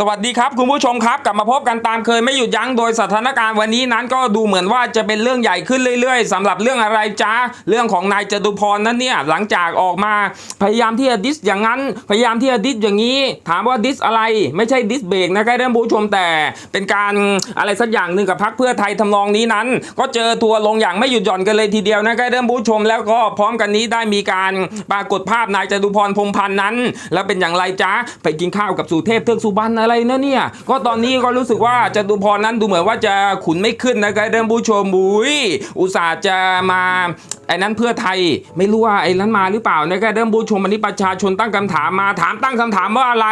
สวัสดีครับคุณผู้ชมครับกลับมาพบกันตามเคยไม่หยุดยั้งโดยสถานการณ์วันนี้นั้นก็ดูเหมือนว่าจะเป็นเรื่องใหญ่ขึ้นเรื่อยๆสำหรับเรื่องอะไรจ้าเรื่องของนายจตุพรนั้นเนี่ยหลังจากออกมาพยายามที่จะดิสอย่างนั้น พยายามที่จะดิสอย่างนี้ ถามว่าดิสอะไรไม่ใช่ดิสเบรกนะครับท่านผู้ชมแต่เป็นการอะไรสักอย่างหนึ่งกับพรรคเพื่อไทยทำนองนี้นั้น ก็เจอทัวร์ลงอย่างไม่หยุดหย่อนกันเลยทีเดียวนะครับท่านผู้ชมแล้วก็พร้อมกันนี้ได้มีการปรากฏภาพนายจตุพรพรหมพันธ์นั้น แล้วเป็นอย่างไรจ้าไปกินข้าวกับสุเทพเทือกสุบรรณอะไรนะเนี่ย ก็ตอนนี้ก็รู้สึกว่าจตุพรนั้นดูเหมือนว่าจะขุนไม่ขึ้นนะครับท่านผู้ชมบุยอุตส่าห์จะมาไอ้นั้นเพื่อไทยไม่รู้ว่าไอ้นั้นมาหรือเปล่านะครับท่านผู้ชมอันนี้ประชาชนตั้งคำถามมาถามตั้งคำถามว่าอะไร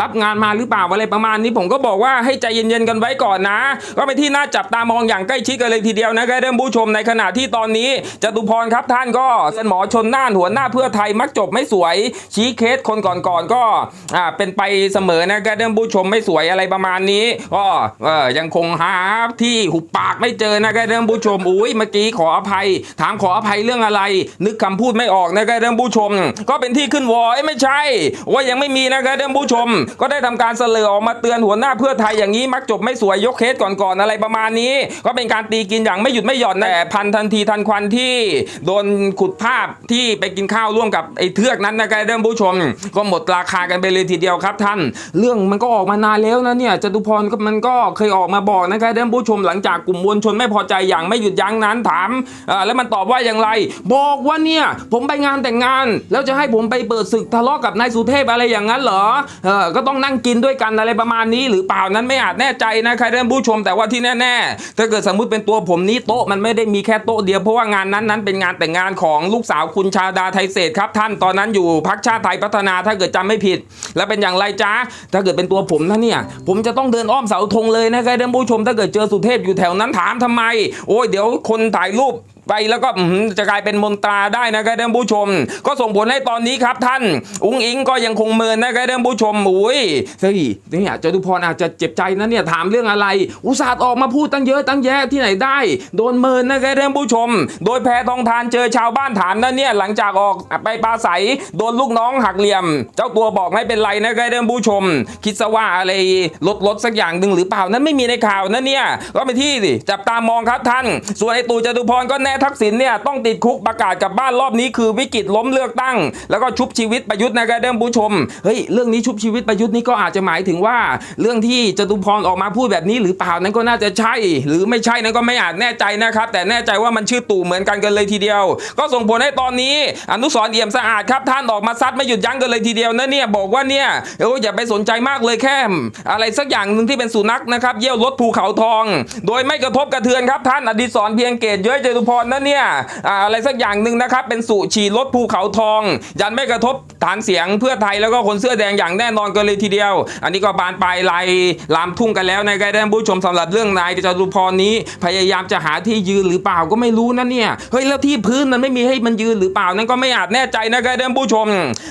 รับงานมาหรือเปล่าอะไรประมาณนี้ผมก็บอกว่าให้ใจเย็นๆกันไว้ก่อนนะ ก็เป็นที่น่าจับตามองอย่างใกล้ชิดกันเลยทีเดียวนะครับท่านผู้ชมในขณะที่ตอนนี้จตุพรครับท่านก็เป็นหมอชนน่านหัวหน้าเพื่อไทยมักจบไม่สวย ชี้เคสคนก่อนๆก็อ่าเป็นไปเสมอนะครับท่านผู้ชมไม่สวยอะไรประมาณนี้ก็เออยังคงหาที่หุบปากไม่เจอนะครับท่านผู้ชมอุ้ยเมื่อกี้ขออภัย ถามขออภัยเรื่องอะไร นึกคำพูดไม่ออกนะครับท่านผู้ชม ก็เป็นที่ขึ้นวอไม่ใช่ ว่ายังไม่มีนะครับท่านผู้ชม ก็ได้ทำการเสลอออกมาเตือนหัวหน้าเพื่อไทยอย่างนี้มักจบไม่สวยยกเคสก่อนๆอะไรประมาณนี้ ก็เป็นการตีกินอย่างไม่หยุดไม่หย่อนแต่พันทันทีทันควันที่ โดนขุดภาพที่ไปกินข้าวร่วมกับไอ้เทือกนั้นนะครับท่านผู้ชม ก็หมดราคากันไปเลยทีเดียวครับท่าน เรื่องมันก็ออกมานานแล้วนะเนี่ยจตุพรก็มันก็เคยออกมาบอกนะครับท่านผู้ชมหลังจากกลุ่มมวลชนไม่พอใจอย่างไม่หยุดยั้งนั้นถามแล้วมันตอบว่าอย่างไร บอกว่าเนี่ยผมไปงานแต่งงาน แล้วจะให้ผมไปเปิดศึกทะเลาะกับนายสุเทพอะไรอย่างนั้นเหรอเออก็ต้องนั่งกินด้วยกันอะไรประมาณนี้ หรือเปล่านั้นไม่อาจแน่ใจนะครับท่านผู้ชมแต่ว่าที่แน่ๆถ้าเกิดสมมุติเป็นตัวผมนี้โต๊ะมันไม่ได้มีแค่โต๊ะเดียวเพราะว่างานนั้นนั้นเป็นงานแต่งงานของลูกสาวคุณชาดาไทยเศษครับท่านตอนนั้นอยู่พักชาติไทยพัฒนาถ้าเกิดจำไม่ผิด แล้วเป็นอย่างไรจ้าถ้าเกิดเป็นตัวผมมนะเนี่ย ผมจะต้องเดินอ้อมเสาธงเลยนะครับท่านผู้ชมถ้าเกิดเจอสุเทพอยู่แถวนั้นถามทำไม โอ้ยเดี๋ยวคนถ่ายรูป ไปแล้วก็จะกลายเป็นมนตราได้นะครับท่านผู้ชม ก็ส่งผลให้ตอนนี้ครับท่าน อุ้งอิงก็ยังคงเมินนะครับท่านผู้ชมอุ้ยเฮ้ยเนี่ยจตุพรอาจจะเจ็บใจนะเนี่ยถามเรื่องอะไร อุตส่าห์ออกมาพูดตั้งเยอะตั้งแยะที่ไหนได้ โดนเมินนะครับท่านผู้ชม โดยแพทองทานเจอชาวบ้านถามนะเนี่ยหลังจากออกไปปราศัยโดนลูกน้องหักเหลี่ยม เจ้าตัวบอกไม่เป็นไรนะครับท่านผู้ชม คิดซะว่าอะไรลดลดสักอย่างหนึ่งหรือเปล่านั้นไม่มีในข่าวนะเนี่ยก็ไปที่สิจับตามองครับท่าน ส่วนไอ้ตู่จตุพรก็แน่ทักษิณเนี่ยต้องติดคุกประกาศกลับบ้านรอบนี้คือวิกฤตล้มเลือกตั้ง แล้วก็ชุบชีวิตประยุทธ์นะครับท่านผู้ชมเฮ้ยเรื่องนี้ชุบชีวิตประยุทธ์นี่ก็อาจจะหมายถึงว่า เรื่องที่จตุพรออกมาพูดแบบนี้หรือเปล่านั้นก็น่าจะใช่ หรือไม่ใช่นั้นก็ไม่อาจแน่ใจนะครับ แต่แน่ใจว่ามันชื่อตู่เหมือนกันกันเลยทีเดียว ก็ส่งผลให้ตอนนี้ อนุสรเอี่ยมสะอาดครับท่านออกมาซัดไม่หยุดยั้งกันเลยทีเดียวนะเนี่ยบอกว่าเนี่ยเอออย่าไปสนใจมากเลยแค่อะไรสักอย่างหนึ่งที่เป็นสุนัขนะครับเยี่ยวรถภูเขาทอง โดยไม่กระทบกระเทือนครับท่านอดิศรเพียงเกตเย้ยจตุพรนะเนี่ยออะไรสักอย่างหนึ่งนะครับ เป็นสุฉีรถภูเขาทอง ยันไม่กระทบฐานเสียงเพื่อไทยแล้วก็คนเสื้อแดงอย่างแน่นอนกันเลยทีเดียว อันนี้ก็บานปลายลายลามทุ่งกันแล้วนะครับท่านผู้ชมสำหรับเรื่องนายจตุพรนี้ พยายามจะหาที่ยืนหรือเปล่าก็ไม่รู้นะเนี่ยเฮ้ยแล้วที่พื้นมันไม่มีให้มันยืนหรือเปล่านั่นก็ไม่อาจแน่ใจนะครับท่านผู้ชม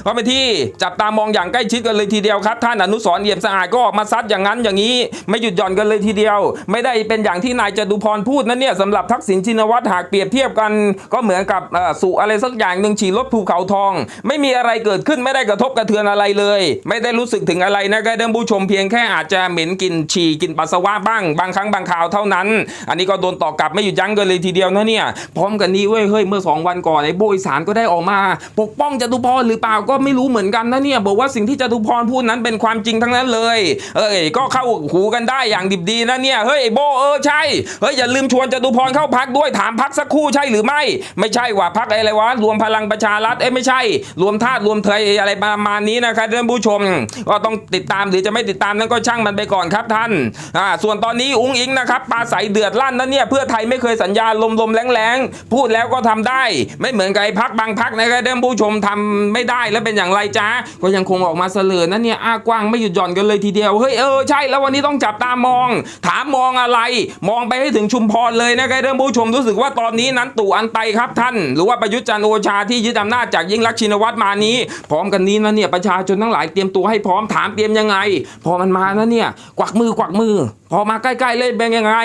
ก็เป็นที่จับตามองอย่างใกล้ชิดกันเลยทีเดียวครับท่านอนุสรเอี่ยมสะอาดก็ออกมาซัดอย่างนั้นอย่างนี้ ไม่หยุดหย่อนกันเลยทีเดียว ไม่ได้เป็นอย่างที่นายจตุพรพูดนะเนี่ยสำหรับทักษิณชินวัตรหากเปรียบเทียบกันก็เหมือนกับสุอะไรสักอย่างหนึ่งฉีดรถภูเขาทอง ไม่มีอะไรเกิดขึ้นไม่ได้กระทบกระเทือนอะไรเลย ไม่ได้รู้สึกถึงอะไรนะครับท่านผู้ชมเพียงแค่อาจจะเหม็นกลินฉี่กลินปัสสาวะบ้าง บางครั้งบางคราวเท่านั้น อันนี้ก็โดนต่อกลับไม่หยุดยั้งกันเลยทีเดียวนะเนี่ยพร้อมกันนี้เว้ยเฮ้ยเมื่อสองวันก่อนไอ้โบอีสานก็ได้ออกมา ปกป้องจตุพรหรือเปล่าก็ไม่รู้เหมือนกันนะเนี่ยบอกว่าสิ่งที่จตุพรพูดนั้นเป็นความจริงทั้งนั้นเลย เอ้ยก็เข้าหูกันได้อย่างดิบดีนะเนี่ยเฮ้ยไอ้โบเออใช่เฮ้ยอย่าลืมชวนจตุพรเข้าพักด้วยถามพักสักคู่ใช่หรือไม่ ไม่ใช่ว่าพักอะไรวะ รวมพลังประชารัฐเอ้ไม่ใช่ รวมธาตุรวมไทยอะไรประมาณนี้นะครับท่านผู้ชม ก็ต้องติดตามหรือจะไม่ติดตามนั้นก็ช่างมันไปก่อนครับท่านอ่าส่วนตอนนี้อุ้งอิงนะครับปลาใสเดือดลั่นนะเนี่ยเพื่อไทยไม่เคยสัญญาลมลมๆแรงๆพูดแล้วก็ทำได้ ไม่เหมือนกับไอ้พักบางพักนะครับท่านผู้ชมทำไม่ได้แล้วเป็นอย่างไรจ้าก็ยังคงออกมาเสลอนะเนี่ยอ้ากว้างไม่หยุดหย่อนกันเลยทีเดียวเฮ้ยเออใช่แล้ววันนี้ต้องจับตามอง ถามมองอะไร มองไปให้ถึงชุมพรเลยนะครับท่านผู้ชมรู้สึกว่าตอนนี้นั้นตู่อันไตครับท่าน หรือว่าประยุทธ์จันโอชาที่ยึดอำนาจจากยิ่งรักษณ์ชินวัตรมานี้ พร้อมกันนี้นะเนี่ยประชาชนทั้งหลายเตรียมตัวให้พร้อมถามเตรียมยังไง พอมันมานะเนี่ยกวักมือกวักมือ พอมาใกล้ๆเล่นเป็นยังไง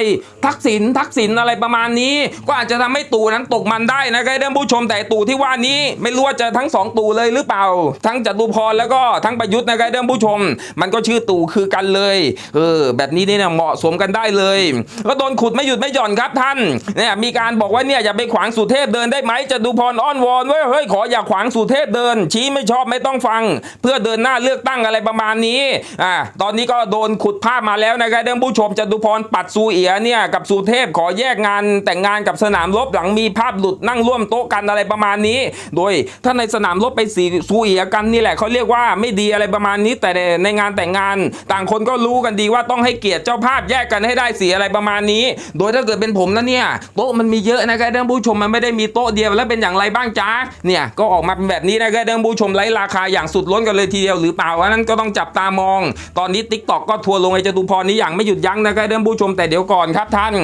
ทักษิณทักษิณอะไรประมาณนี้ ก็อาจจะทำให้ตู่นั้นตกมันได้นะครับท่านผู้ชมแต่ตู่ที่ว่านี้ ไม่รู้ว่าจะทั้งสองตู่เลยหรือเปล่า ทั้งจตุพรแล้วก็ทั้งประยุทธ์นะครับท่านผู้ชม มันก็ชื่อตู่คือกันเลยเออแบบนี้เนี่ยเหมาะสมกันได้เลย ก็โดนขุดไม่หยุดไม่หย่อนครับท่านเนี่ยมีการบอกว่าเนี่ยอย่าไปขวางสุเทพเดินได้ไหมจตุพรอ้อนวอนเว้ยเฮ้ยขออย่าขวางสุเทพเดิน ชี้ไม่ชอบไม่ต้องฟัง เพื่อเดินหน้าเลือกตั้งอะไรประมาณนี้อ่าตอนนี้ก็โดนขุดภาพมาแล้วนะครับท่านผู้ชมจตุพรปัดซูเอียเนี่ยกับสุเทพขอแยกงานแต่งงานกับสนามรบหลังมีภาพหลุดนั่งร่วมโต๊ะกันอะไรประมาณนี้ โดยถ้าในสนามรบไปสีซูเอียกันนี่แหละเขาเรียกว่าไม่ดีอะไรประมาณนี้ แต่ในงานแต่งงาน ต่างคนก็รู้กันดีว่าต้องให้เกียรติเจ้าภาพแยกกันให้ได้สีอะไรประมาณนี้ โดยถ้าเกิดเป็นผมนะเนี่ยโต๊ะมันมีเยอะนะครับท่านผู้ชมมันไม่ได้มีโต๊ะเดียวแล้วเป็นอย่างไรบ้างจ๊ะเนี่ยก็ออกมาเป็นแบบนี้นะครับท่านผู้ชมไร้ราคาอย่างสุดล้นกันเลยทีเดียวหรือเปล่าอันนั้นก็ต้องจับตามอง ตอนนี้ติ๊กตอกก็ทัวร์ลงไอ้จตุพรนี้อย่างไม่หยุดยั้งนะครับท่านผู้ชมแต่เดี๋ยวก่อนครับท่าน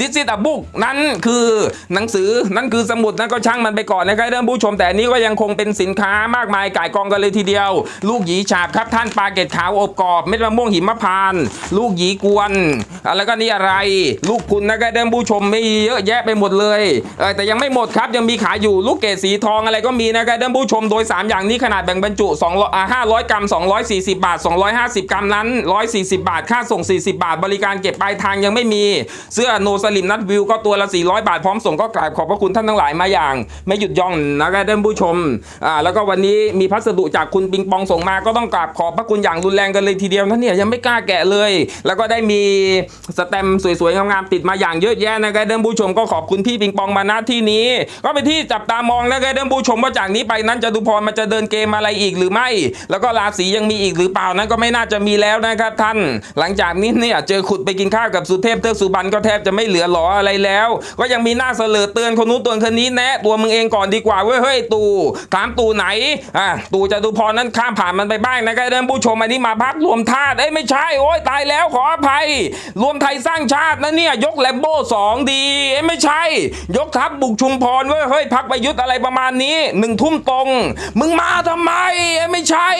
ดิจิต a บุ๊กนั้นคือหนังสือนั่นคือสมุดนั่นก็ช่างมันไปก่อนนะครับท่านผู้ชมแต่นี้ก็ยังคงเป็นสินค้ามากมายก่ายกองกันเลยทีเดียว ลูกหยีฉาบครับท่านปลาเกตขาวอบกรอบเม็ดมะม่วงหิมพานต์ลูกหยีกวนอะแล้วก็นี่อะไร ลูกคุณนะครับท่านผู้ชมไม่เยอะแยะไปหมดเลยเออแต่ยังไม่หมดครับยังมีขายอยู่ลูกเกดสีทองอะไรก็มีนะครับท่านผู้ชมโดย 3 อย่างนี้ขนาดแบ่งบรรจุ2อ่า500 กรัม 240 บาท 250 กรัมนั้น 140 บาท ค่าส่ง 40 บาท บริการเก็บปลายทางยังไม่มี เสื้อโนสลิมนัดวิวก็ตัวละ 400 บาทพร้อมส่งก็กราบขอบพระคุณท่านทั้งหลายมาอย่าง ไม่หยุดย่องนะครับท่านผู้ชมอ่าแล้วก็วันนี้มีพัสดุจากคุณปิงปองส่งมาก็ต้องกราบขอบพระคุณอย่างรุนแรงกันเลยทีเดียวนะเนี่ยยังไม่กล้าแกะเลย แล้วก็ได้มีสแตมป์สวยๆงามๆติดมาอย่างเยอะแยะนะครับท่านผู้ชมก็ขอบคุณพี่ปิงปองมาณที่นี้ ก็เป็นที่จับตามองนะครับท่านผู้ชมว่าจากนี้ไปนั้นจตุพรมันจะเดินเกมอะไรอีกหรือไม่ แล้วก็ราศียังมีอีกหรือเปล่านั้นก็ไม่น่าจะมีแล้วนะครับท่าน หลังจากนี้เนี่ยเจอขุดไปกินข้าวกับสุเทพเทือกสุบรรณก็แทบจะไม่เหลือหลออะไรแล้ว ก็ยังมีหน้าเสลอเตือนคนนู้นตือนคนนี้แนะตัวมึงเองก่อนดีกว่าเว้ยเฮ้ยตู่ถามตู่ไหนอะตู่จตุพรนั้นข้ามผ่านมันไปบ้างนะครับท่านผู้ชมอันนี้มาพักรวมธาตุเอ้ยไม่ใช่โอ้ยตายแล้วขออภัย รวมไทยสร้างชาตินะเนี่ยยกแลมโบ้สองดีเอ้ยไม่ใช่ยกทัพบุกชุมพรเว้ยเฮ้ยพักประยุทธ์อะไรประมาณนี้หนึ่งทุ่มตรง มึงมาทำไมไม่ใช่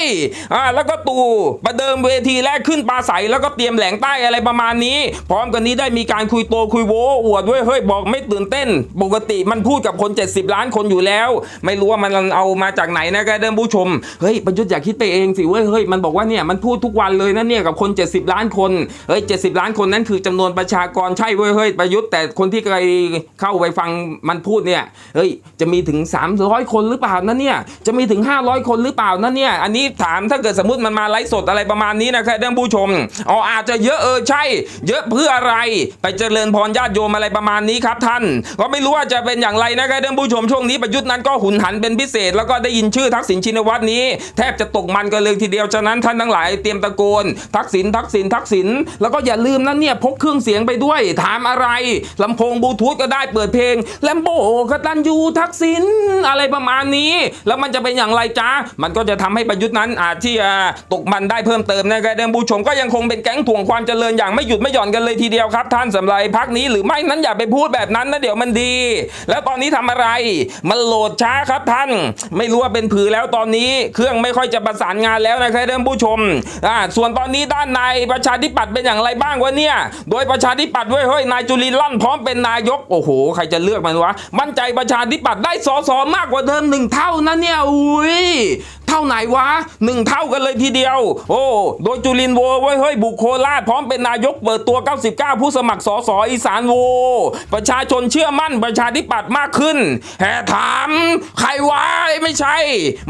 อ่าแล้วก็ตู่ประเดิมเวทีแรกขึ้นปลาใสแล้วก็เตรียมแหลงใต้อะไรประมาณนี้ พร้อมกันนี้ได้มีการคุยโตคุยโวอวดเว้ยเฮ้ยบอกไม่ตื่นเต้น ปกติมันพูดกับคน 70 ล้านคนอยู่แล้ว ไม่รู้ว่ามันเอามาจากไหนนะครับเดิมผู้ชมเฮ้ยประยุทธ์อย่าคิดไปเองสิเว้ยเฮ้ยมันบอกว่าเนี่ยมันพูดทุกวันเลยนะเนี่ยกับคน 70 ล้านคนเฮ้ย70 ล้านคนนั้นคือจำนวนประชากรใช่เว้ยเฮ้ยประยุทธ์แต่คนที่เคยเข้าไปฟังมันพูดเนี่ยเฮ้ยจะมีถึง 300 คนหรือเปล่านะเนี่ยจะมีถึง 500 คนหรือเปล่านะเนี่ยอันนี้ถามถ้าเกิดสมมติมันมาไลฟ์สดอะไรประมาณนี้นะครับเดิมผู้ชมอ๋ออาจจะเยอะเออใช่ เยอะเพื่ออะไร ไปเจริญพรญาติโยมอะไรประมาณนี้ครับท่านก็ไม่รู้ว่าจะเป็นอย่างไรนะครับท่านผู้ชมช่วงนี้ประยุทธ์นั้นก็หุนหันเป็นพิเศษ แล้วก็ได้ยินชื่อทักษิณชินวัตรนี้ แทบจะตกมันกันเลยทีเดียวฉะนั้นท่านทั้งหลายเตรียมตะโกน ทักษิณทักษิณทักษิณแล้วก็อย่าลืมนะเนี่ยพกเครื่องเสียงไปด้วยถามอะไรลำโพงบลูทูธก็ได้เปิดเพลงแลมโบกตันยูทักษิณอะไรประมาณนี้ แล้วมันจะเป็นอย่างไรจ้ามันก็จะทำให้ประยุทธ์นั้นอาจที่จะตกมันได้เพิ่มเติมนะครับท่านผู้ชมก็ยังคงเป็นแก๊งถ่วงความเจริญอย่างไม่หยุดไม่หย่อนกันเลยทีเดียวครับ ท่านสำหรับพักนี้หรือไม่นั้นอย่าไปพูดแบบนั้นนะเดี๋ยวมันดี แล้วตอนนี้ทำอะไรมันโหลดช้าครับท่าน ไม่รู้ว่าเป็นผือแล้วตอนนี้เครื่องไม่ค่อยจะประสานงานแล้วนะครับท่านผู้ชมอ่าส่วนตอนนี้ด้านในประชาธิปัตย์เป็นอย่างไรบ้างวะเนี่ยโดยประชาธิปัตย์เว้ยเฮ้ยนายจุลินลั่นพร้อมเป็นนายกโอ้โหใครจะเลือกมันวะ มั่นใจประชาธิปัตย์ได้สอสอมากกว่าเดิมหนึ่งเท่านะเนี่ยอุ้ยเท่าไหนวะหนึ่งเท่ากันเลยทีเดียว โอ้โดยจุลินโวไว้ยเฮ้ยบุกโคราชพร้อมเป็นนายกเปิดตัว 99 ผู้สมัครสสอีสานโว ประชาชนเชื่อมั่นประชาธิปัตย์มากขึ้นแห่ถาม ใครวะไม่ใช่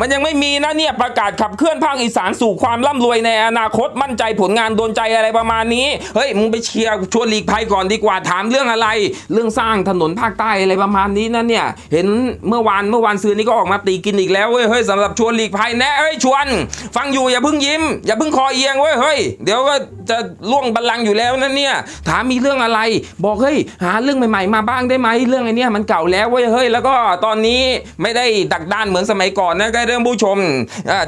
มันยังไม่มีนะเนี่ยประกาศขับเคลื่อนภาคอีสานสู่ความร่ำรวยในอนาคตมั่นใจผลงานโดนใจอะไรประมาณนี้เฮ้ยมึงไปเชียร์ชวนหลีกภัยก่อนดีกว่าถามเรื่องอะไร เรื่องสร้างถนนภาคใต้อะไรประมาณนี้นะเนี่ยเห็นเมื่อวานเมื่อวานซืนนี้ก็ออกมาตีกินอีกแล้วเว้ยเฮ้ยสำหรับชวนหลีกภัยแนะเอ้ยชวน ฟังอยู่อย่าเพิ่งยิ้ม อย่าเพิ่งคอเอียงเว้ยเฮ้ยเดี๋ยวก็จะล่วงบัลลังก์อยู่แล้วนั่นเนี่ย ถามมีเรื่องอะไร บอกเฮ้ยหาเรื่องใหม่ๆ มาบ้างได้ไหมเรื่องไอ้นี่มันเก่าแล้วเว้ยเฮ้ยแล้วก็ตอนนี้ไม่ได้ดักด้านเหมือนสมัยก่อนนะก็เรื่องผู้ชม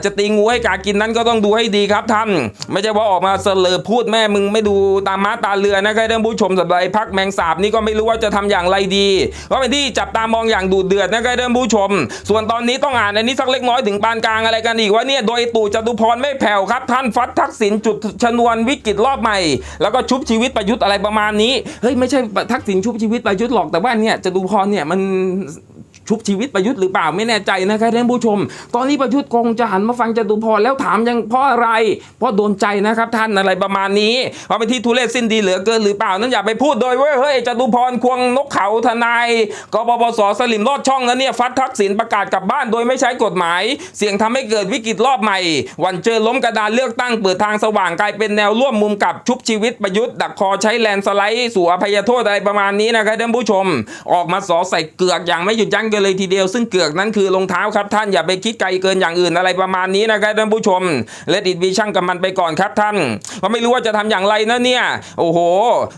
จะตีงูให้กากินนั้นก็ต้องดูให้ดีครับท่านไม่ใช่ว่าออกมาเสลอพูดแม่มึงไม่ดูตามมาตาเรือนะก็เรื่องผู้ชมสำหรับไอ้พักแมงสาบนี่ก็ไม่รู้ว่าจะทำอย่างไรดีก็เป็นที่จับตามองอย่างดูเดือดนะก็เรื่องผู้ชม ส่วนตอนนี้ต้องอ่านอันนี้สักเล็กน้อยถึงปานกลางอะไรกันอีกว่าเนี่ยโดยตู่จตุพรไม่แผ่วครับท่านฟัดทักษิณจุดชนวนวิกฤตรอบใหม่ แล้วก็ชุบชีวิตประยุทธ์อะไรประมาณนี้เฮ้ยไม่ใช่ทักษิณชุบชีวิตประยุทธ์หรอกแต่ว่าเนี่ยจตุพรเนี่ยมัน ชุบชีวิตประยุทธ์หรือเปล่าไม่แน่ใจนะครับท่านผู้ชม ตอนนี้ประยุทธ์คงจะหันมาฟังจตุพรแล้วถามยังเพราะอะไร เพราะโดนใจนะครับท่านอะไรประมาณนี้เพราะเป็นที่ทุเรศสิ้นดีเหลือเกินหรือเปล่านั้นอย่าไปพูดโดยเว้ยเฮ้ยจตุพรควงนกเขาทนายกบปสสลิมรอดช่องนั้นเนี่ยฟัดทักษิณประกาศกลับบ้านโดยไม่ใช้กฎหมาย เสี่ยงทำให้เกิดวิกฤตรอบใหม่ วันเจอล้มกระดานเลือกตั้งเปิดทางสว่างกลายเป็นแนวร่วมมุมกับชุบชีวิตประยุทธ์ดักคอใช้แลนด์สไลด์สู่อภัยโทษอะไรประมาณนี้นะครับท่านผู้ชม ออกมาสอใส่เกือกอย่างไม่หยุดยั้งกันเลยทีเดียว ซึ่งเกือกนั้นคือรองเท้าครับท่านอย่าไปคิดไกลเกินอย่างอื่นอะไรประมาณนี้นะครับท่านผู้ชมแลดิดวีช่างกับมันไปก่อนครับท่านก็ไม่รู้ว่าจะทำอย่างไรนะเนี่ย โอ้โห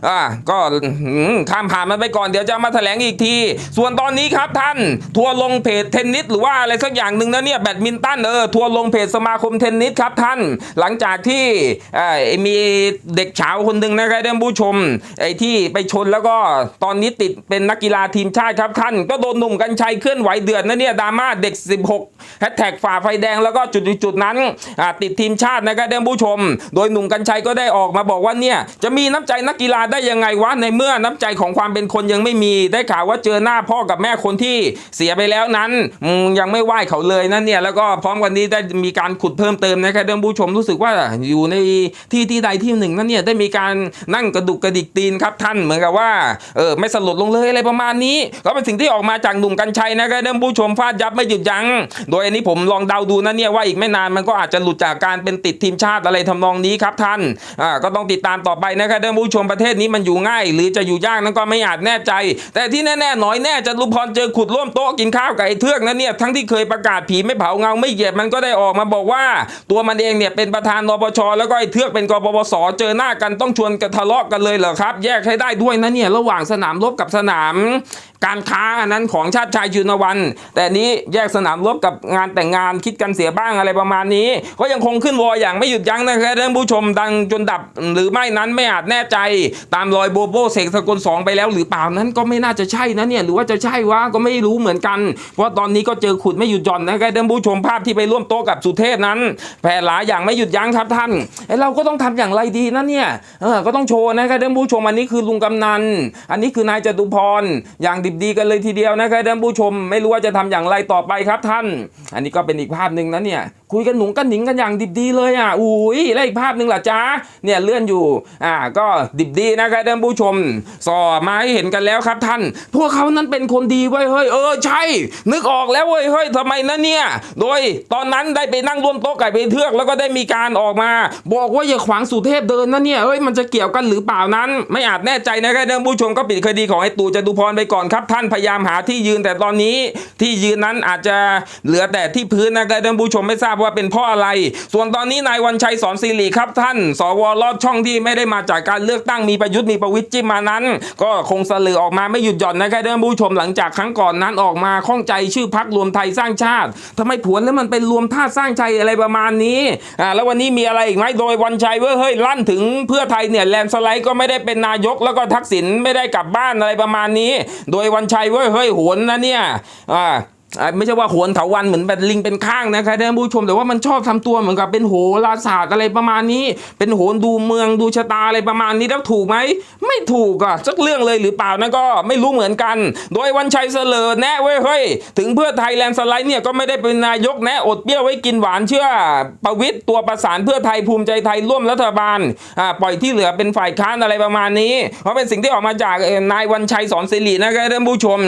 อะก็ข้ามผ่านมันไปก่อนเดี๋ยวจะมาแถลงอีกที ส่วนตอนนี้ครับท่าน ทัวร์ลงเพจเทนนิสหรือว่าอะไรสักอย่างหนึ่งนะเนี่ยแบดมินตันเออทัวร์ลงเพจสมาคมเทนนิสครับท่าน หลังจากที่เออมีเด็กเฉาวคนหนึ่งนะครับท่านผู้ชมไอ้ที่ไปชนแล้วก็ตอนนี้ติดเป็นนักกีฬาทีมชาติครับท่าน ก็โดนหนุ่มกัญชยเคลื่อนไหวเดือดนะเนี่ยดราม่าเด็ก 16แฮชแท็กฝ่าไฟแดงแล้วก็จุดๆๆนั้นติดทีมชาตินะครับท่านผู้ชม โดยหนุ่มกัญชัยก็ได้ออกมาบอกว่าเนี่ยจะมีน้ำใจนักกีฬาได้ยังไงวะในเมื่อน้ำใจของความเป็นคนยังไม่มีได้ข่าวว่าเจอหน้าพ่อกับแม่คนที่เสียไปแล้วนั้นยังไม่ไหว้เขาเลยนั่นเนี่ยแล้วก็พร้อมกันนี้ได้มีการขุดเพิ่มเติมนะครับท่านผู้ชมรู้สึกว่าอยู่ในที่ที่ใดที่หนึ่งนั่นเนี่ยได้มีการนั่งกระดุกกระดิกตีนครับท่านเหมือนกับว่าเออไม่สลดลงเลยอะไรประมาณนี้ ก็เป็นสิ่งที่ออกมาจากหนุ่มกัญชัยนะครับท่านผู้ชมฟาดยับไม่หยุดยั้ง โดยอันนี้ผมลองเดาดูนะเนี่ยว่าอีกไม่นานมันก็อาจจะหลุดจากการเป็นติดทีมชาติอะไรทำนองนี้ครับท่านอ่าก็ต้องติดตามต่อไปนะครับท่านผู้ชมประเทศนี้มันอยู่ง่าย หรือจะอยู่ยากนั้นก็ไม่อาจแน่ใจ แต่ที่แน่ๆหน่อยแน่จตุพรเจอขุดร่วมโต๊ะกินข้าวกับไอ้เทือกนั้นเนี่ยทั้งที่เคยประกาศผีไม่เผาเงาไม่เหยียบมันก็ได้ออกมาบอกว่า ตัวมันเองเนี่ยเป็นประธานนปชแล้วก็ไอ้เทือกเป็นกปปสเจอหน้ากันต้องชวนกันทะเลาะกันเลยเหรอครับ แยกให้ได้ด้วยนะเนี่ยระหว่างสนามรบกับสนามการค้าอันนั้นของชาติชายยืนวัน แต่นี้แยกสนามรบกับงานแต่งงานคิดกันเสียบ้างอะไรประมาณนี้ ก็ยังคงขึ้นวออย่างไม่หยุดยั้งนะครับท่านผู้ชมดังจนดับหรือไม่นั้นไม่อาจแน่ใจ ตามรอยโบโบเสกสกลสองไปแล้วหรือเปล่านั้นก็ไม่น่าจะใช่นะเนี่ยหรือว่าจะใช่วะก็ไม่รู้เหมือนกัน เพราะตอนนี้ก็เจอขุดไม่หยุดหย่อนนะครับท่านผู้ชมภาพที่ไปร่วมโต๊ะกับสุเทพนั้นแพร่หลายอย่างไม่หยุดยั้งครับท่านเราก็ต้องทำอย่างไรดีนะเนี่ยก็ต้องโชว์นะครับท่านผู้ชมอันนี้คือลุงกำนัน อันนี้คือนายจตุพรอย่างดิบดีกันเลยทีเดียวนะครับท่านผู้ชมไม่รู้ว่าจะทำอย่างไรต่อไปครับท่าน อันนี้ก็เป็นอีกภาพหนึ่งนะเนี่ย คุยกันหนุงกันหนิงกันอย่างดิบดีเลยอะอุ้ยแล้วอีกภาพหนึ่งล่ะจ๊ะเนี่ยเลื่อนอยู่อ่าก็ดิบดีนะครับท่านผู้ชม สอมาให้เห็นกันแล้วครับท่าน พวกเขานั้นเป็นคนดีไว้ยเฮ้ยเออใช่ นึกออกแล้วเว้ยเฮ้ยทำไมนะเนี่ยโดยตอนนั้นได้ไปนั่งร่วมโต๊ะไก่ไปเทือกแล้วก็ได้มีการออกมา บอกว่าอย่าขวางสุเทพเดินนะเนี่ยเฮ้ยมันจะเกี่ยวกันหรือเปล่านั้น ไม่อาจแน่ใจนะครับท่านผู้ชมก็ปิดคดีของไอ้ตู่จตุพรไปก่อนครับท่านพยายามหาที่ยืนแต่ตอนนี้ที่ยืนนั้นอาจจะเหลือแต่ที่พื้นนะครับท่านผู้ชมไม่ทราบว่าเป็นเพราะอะไร ส่วนตอนนี้นายวันชัยสอนศิริครับท่าน สวลอดช่องที่ไม่ได้มาจากการเลือกตั้งมีประยุทธ์มีประวิตรจิ้มมานั้น ก็คงสลือออกมาไม่หยุดหย่อนนะครับท่านผู้ชมหลังจากครั้งก่อนนั้นออกมาข้องใจชื่อพักรวมไทยสร้างชาติทำไมผวนแล้วมันเป็นรวมท่าสร้างใจอะไรประมาณนี้อ่าแล้ววันนี้มีอะไรอีกไหมโดยวันชัยเว้ยเฮ้ยลั่นถึงเพื่อไทยเนี่ยแลนสไลด์ก็ไม่ได้เป็นนายกแล้วก็ทักษิณไม่ได้กลับบ้านอะไรประมาณนี้ โดยวันชัยเว้ยเฮ้ยโหนนะเนี่ยอ่า ไม่ใช่ว่าโหนเถาวันเหมือนแบบลิงเป็นข้างนะครับท่านผู้ชมแต่ว่ามันชอบทำตัวเหมือนกับเป็นโหราศาสตร์อะไรประมาณนี้ เป็นโหนดูเมืองดูชะตาอะไรประมาณนี้แล้วถูกไหมไม่ถูกอะสักเรื่องเลยหรือเปล่านั่นก็ไม่รู้เหมือนกัน โดยวันชัยเสลอแนะเว้ยเฮ้ยถึงเพื่อไทยแลนด์สไลด์เนี่ยก็ไม่ได้เป็นนายกแนะอดเปรี้ยวไว้กินหวานเชื่อ ประวิตรตัวประสานเพื่อไทยภูมิใจไทยร่วมรัฐบาลอ่าปล่อยที่เหลือเป็นฝ่ายค้านอะไรประมาณนี้เพราะเป็นสิ่งที่ออกมาจากนายวันชัยสอนศิรินะครับท่านผู้ชม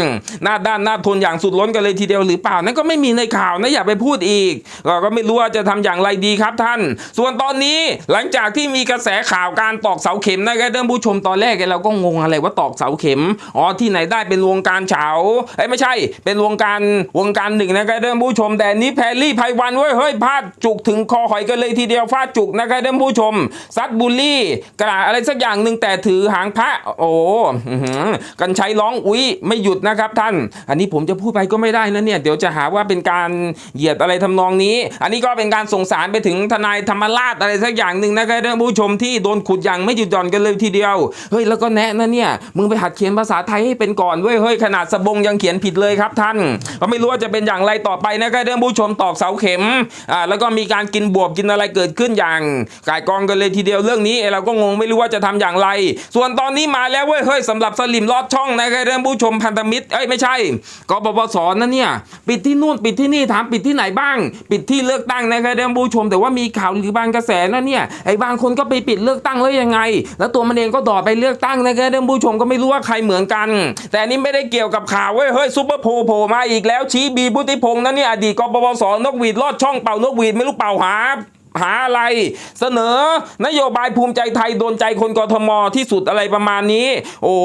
หน้าด้านหน้าทนอย่างสุดล้นกันเลยทีเดียวดียวหรือเปล่านั่นก็ไม่มีในข่าวนะอย่าไปพูดอีกเราก็ไม่รู้ว่าจะทำอย่างไรดีครับท่าน ส่วนตอนนี้หลังจากที่มีกระแสข่าวการตอกเสาเข็มนะครับท่านผู้ชมตอนแรกเราก็งงอะไรว่าตอกเสาเข็มอ๋อที่ไหนได้เป็นวงการเฉาเอ้ไม่ใช่ เป็นวงการวงการหนึ่งนะครับท่านผู้ชมแต่นี้แพรลี่ไพวันเว้ยเฮ้ยพลาดจุกถึงคอหอยกันเลยทีเดียวฟาดจุกนะครับท่านผู้ชมซัดบุลลี่กระอะไรสักอย่างหนึ่งแต่ถือหางพระโอ้กันใช้ร้องอุ้ยไม่หยุดนะครับท่าน อันนี้ผมจะพูดไปก็ไม่ได้นะเนี่ยเดี๋ยวจะหาว่าเป็นการเหยียดอะไรทำนองนี้ อันนี้ก็เป็นการส่งสารไปถึงทนายธรรมราชอะไรสักอย่างหนึ่งนะครับท่านผู้ชมที่โดนขุดอย่างไม่หยุดหย่อนกันเลยทีเดียว เฮ้ยแล้วก็แนะนะเนี่ยมึงไปหัดเขียนภาษาไทยให้เป็นก่อนเว้ยเฮ้ยขนาดสบงยังเขียนผิดเลยครับท่านก็ไม่รู้ว่าจะเป็นอย่างไรต่อไปนะครับท่านผู้ชมตอกเสาเข็มอ่าแล้วก็มีการกินบวบกินอะไรเกิดขึ้นอย่างกายกองกันเลยทีเดียวเรื่องนี้เอ้ยเราก็งงไม่รู้ว่าจะทำอย่างไร ส่วนตอนนี้มาแล้วเว้ยเฮ้ยสำหรับสลิมลอดช่องนะครับท่านผู้ชมพันธมิตรเอ้ยไม่ใช่กปปสนั่นเนี่ยปิดที่นู่นปิดที่นี่ถามปิดที่ไหนบ้าง ปิดที่เลือกตั้งนะครับท่านผู้ชม แต่ว่ามีข่าวหรือบางกระแสนะเนี่ยไอ้บางคนก็ไปปิดเลือกตั้งแล้วยังไง แล้วตัวมันเองก็ดอดไปเลือกตั้งนะครับท่านผู้ชมก็ไม่รู้ว่าใครเหมือนกัน แต่อันนี้ไม่ได้เกี่ยวกับข่าวเว้ยเฮ้ยซุปเปอร์โพลโผล่มาอีกแล้วชี้บีบุติพงษ์นั่นเนี่ยอดีตกปปสนกหวีดลอดช่องเป่านกหวีดไม่รู้เป่าหา หาอะไร เสนอนโยบายภูมิใจไทยโดนใจคนกทมที่สุดอะไรประมาณนี้ โอ้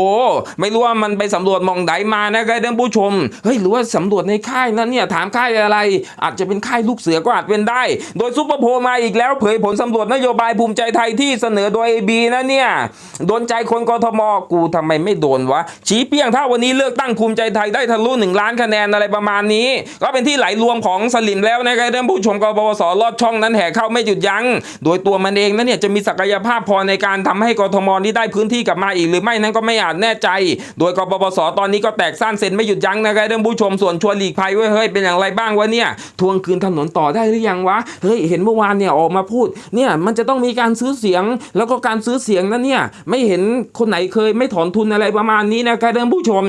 ไม่รู้ว่ามันไปสำรวจมองไหนมานะครับท่านผู้ชมเฮ้ยหรือว่าสำรวจในค่ายนั้นเนี่ยถามค่ายอะไร อาจจะเป็นค่ายลูกเสือก็อาจเป็นได้ โดยซุปเปอร์โพลมาอีกแล้วเผยผลสำรวจนโยบายภูมิใจไทยที่เสนอโดยเอบีนะเนี่ยโดนใจคนกทมกูทำไมไม่โดนวะชี้เปี้ยงถ้าวันนี้เลือกตั้งภูมิใจไทยได้ทะลุหนึ่งล้านคะแนนอะไรประมาณนี้ ก็เป็นที่ไหลรวมของสลิมแล้วนะครับท่านผู้ชมกปปสลอดช่องนั้นแห่เข้าไม่ไม่หยุดยัง้ง โดยตัวมันเองนั้นเนี่ยจะมีศักยภาพพอในการทำให้กทมนี้ได้พื้นที่กลับมาอีกหรือไม่นั้นก็ไม่อาจแน่ใจ โดยกปปสตอนนี้ก็แตกสั้นเซ็นไม่หยุดยั้งนะครับท่านผู้ชมส่วนชวนหลีกภัยเว้ยเฮ้ยเป็นอย่างไรบ้างวะเนี่ยทวงคืนถนนต่อได้หรือยังวะเฮ้ยเห็นเมื่อวานเนี่ยออกมาพูดเนี่ยมันจะต้องมีการซื้อเสียง แล้วก็การซื้อเสียงนั้นเนี่ยไม่เห็นคนไหนเคยไม่ถอนทุนอะไรประมาณนี้นะครับท่านผู้ชม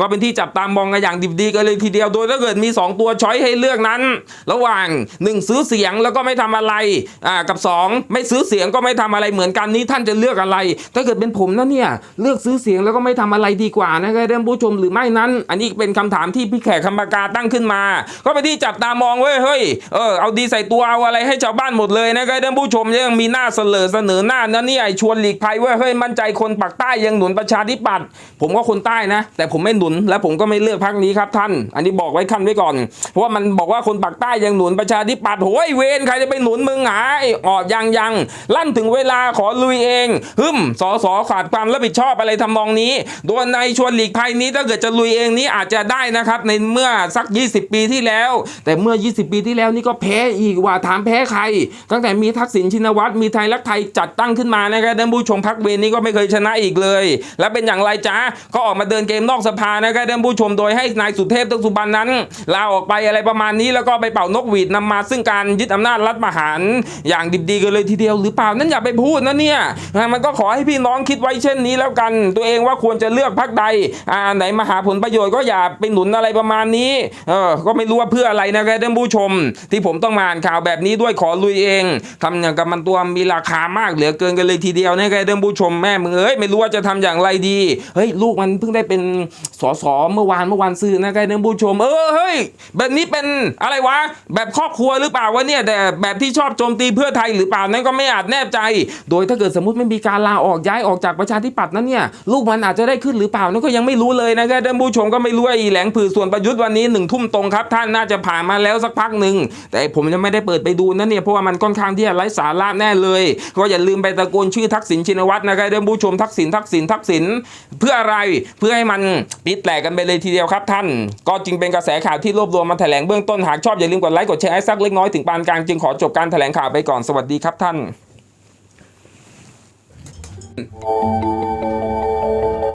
ก็เป็นที่จับตามองกันอย่างดิบดีกันเลยทีเดียวโดยถ้าเกิดมี 2 ตัวช้อยให้เลือกนั้น ระหว่าง 1 ซื้อเสียงแล้วก็ไม่ทำอะไรอ่ากับ 2 ไม่ซื้อเสียงก็ไม่ทำอะไรเหมือนกันนี้ท่านจะเลือกอะไร ถ้าเกิดเป็นผมนะเนี่ยเลือกซื้อเสียงแล้วก็ไม่ทำอะไรดีกว่านะครับท่านผู้ชมหรือไม่นั้น อันนี้เป็นคำถามที่พี่แขกคำปากาตั้งขึ้นมา ก็ไปที่จับตามองเว้ยเฮ้ยเออเอาดีใส่ตัวเอาอะไรให้ชาวบ้านหมดเลยนะครับท่านผู้ชมยังมีหน้าเสลอเสนอหน้านะเนี่ยชวนหลีกภัยเว้ยเฮ้ยมั่นใจคนปากใต้ยังหนุนประชาธิปัตย์ผมก็คนใต้นะ แต่ผมไม่หนุนและผมก็ไม่เลือกพรรคนี้ครับท่าน อันนี้บอกไว้ขั้นไว้ก่อน เพราะว่ามันบอกว่าคนปากใต้ยังหนุนประชาธิปัตย์โอ้ยเวรใครจะไปหนุนมึงหาไอ้อดยังยังลั่นถึงเวลาขอลุยเองฮึมสอสอขาดความรับผิดชอบอะไรทำนองนี้โดยในชวนหลีกภัยนี้ถ้าเกิดจะลุยเองนี้อาจจะได้นะครับ ในเมื่อสัก 20 ปีที่แล้ว แต่เมื่อ 20 ปีที่แล้วนี่ก็แพ้อีกว่าถามแพ้ใคร ตั้งแต่มีทักษิณชินวัตรมีไทยรักไทยจัดตั้งขึ้นมานะครับท่านผู้ชมพักเวรนี้ก็ไม่เคยชนะอีกเลย และเป็นอย่างไรจ้าก็ออกมาเดินเกมนอกสภานะครับท่านผู้ชมโดยให้นายสุเทพเทกสุบรรณนั้นลาออกไปอะไรประมาณนี้แล้วก็ไปเป่านกหวีดนำมาซึ่งการยึดอำนาจรัฐประหารอย่างดิบดีกันเลยทีเดียวหรือเปล่านั่นอย่าไปพูดนะเนี่ยมันก็ขอให้พี่น้องคิดไว้เช่นนี้แล้วกัน ตัวเองว่าควรจะเลือกพรรคใดอ่าไหนมาหาผลประโยชน์ก็อย่าไปหนุนอะไรประมาณนี้เออก็ไม่รู้ว่าเพื่ออะไรนะครับท่านผู้ชม ที่ผมต้องมาอ่านข่าวแบบนี้ด้วยขอลุยเองทำอย่างกับมันตัวมีราคามากเหลือเกินกันเลยทีเดียวนะครับท่านผู้ชมแม่มึงเอ้ยไม่รู้ว่าจะทำอย่างไรดีเฮ้ยลูกมันเพิ่งได้เป็นสสเมื่อวานเมื่อวานซื้อนะครับท่านผู้ชม เออเฮ้ยแบบนี้เป็นอะไรวะแบบครอบครัวหรือเปล่าวะเนี่ยแต่แบบที่ชอบโจมตีเพื่อไทยหรือเปล่านั้นก็ไม่อาจแน่ใจ โดยถ้าเกิดสมมติไม่มีการลาออกย้ายออกจากประชาธิปัตย์นั้นเนี่ยลูกมันอาจจะได้ขึ้นหรือเปล่านั่นก็ยังไม่รู้เลยนะครับท่านผู้ชมก็ไม่รู้ไอ้แหลงผือส่วนประยุทธ์วันนี้หนึ่งทุ่มตรงครับท่านน่าจะผ่านมาแล้วสักพักหนึ่งแต่ผมยังไม่ได้เปิดไปดูนะเนี่ยเพราะว่ามันค่อนข้างที่จะไร้สาระแน่เลย ก็อย่าลืมไปตะโกนชื่อทักษิณชินวัตรนะครับท่านผู้ชมทักษิณทักษิณทักษิณเพื่ออะไรเพื่อให้มันปิดแตกกันไปเลยทีเดียวครับท่าน ก็จึงเป็นกระแสข่าวที่รวบรวมมาแถลงเบื้องต้นหากชอบอย่าลืมกดไลค์กดแชร์สักเล็กน้อยถึงปานกลางจึงขอจบการแถลงข่าวไปก่อนสวัสดีครับท่าน